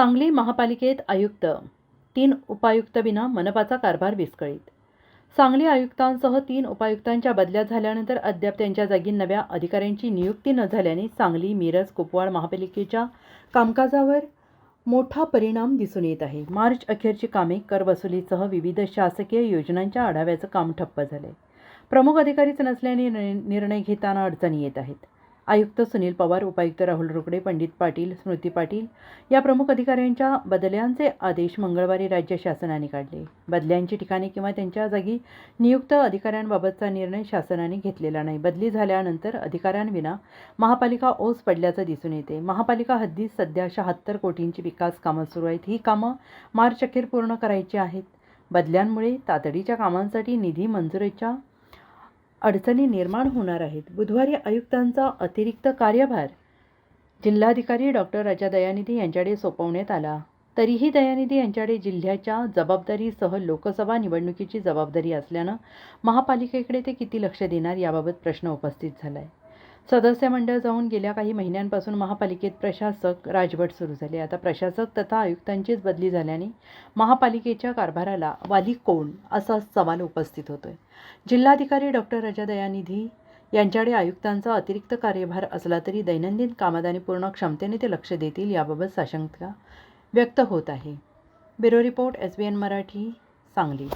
सांगली महापालिकेत आयुक्त. तीन उपायुक्तविना मनपाचा कारभार विस्कळीत. सांगली आयुक्तांसह तीन उपायुक्तांच्या बदल्या झाल्यानंतर अद्याप त्यांच्या जागी नव्या अधिकाऱ्यांची नियुक्ती न झाल्याने सांगली मिरज कुपवाड महापालिकेच्या कामकाजावर मोठा परिणाम दिसून येत आहे. मार्च अखेरची कामे करवसुलीसह विविध शासकीय योजनांच्या आढाव्याचं काम ठप्प झालंय. प्रमुख अधिकारीच नसल्याने निर्णय निर्णय घेताना अडचणी येत आहेत. आयुक्त सुनील पवार उपायुक्त राहुल रुकडे पंडित पाटील स्मृती पाटील या प्रमुख अधिकाऱ्यांच्या बदल्यांचे आदेश मंगळवारी राज्य शासनाने काढले. बदल्यांची ठिकाणे किंवा त्यांच्या जागी नियुक्त अधिकाऱ्यांबाबतचा निर्णय शासनाने घेतलेला नाही. बदली झाल्यानंतर अधिकाऱ्यांविना महापालिका ओस पडल्याचं दिसून येते. महापालिका हद्दीत सध्या शहात्तर कोटींची विकास कामं सुरू आहेत. ही कामं मार्च अखेर पूर्ण करायची आहेत. बदल्यांमुळे तातडीच्या कामांसाठी निधी मंजुरीच्या अडचणी निर्माण होणार आहेत. बुधवारी आयुक्तांचा अतिरिक्त कार्यभार जिल्हाधिकारी डॉक्टर राजा दयानिधी यांच्याकडे सोपवण्यात आला. तरीही दयानिधी यांच्याकडे जिल्ह्याच्या जबाबदारीसह लोकसभा निवडणुकीची जबाबदारी असल्यानं महापालिकेकडे ते किती लक्ष देणार याबाबत प्रश्न उपस्थित झाला आहे सदस्य मंडळ जाऊन गेल्या काही महिन्यांपासून महापालिकेत प्रशासक राजवट सुरू झाली आता प्रशासक तथा आयुक्तांचीच बदली झाल्याने महापालिकेच्या कारभाराला वाली कोण असा सवाल उपस्थित होतोय. जिल्हाधिकारी डॉक्टर राजा दयानिधी यांच्याकडे आयुक्तांचा अतिरिक्त कार्यभार असला तरी दैनंदिन कामात आणि पूर्ण क्षमतेने ते लक्ष देतील याबाबत साशंका व्यक्त होत आहे. Bureau report S B N Marathi Sangli.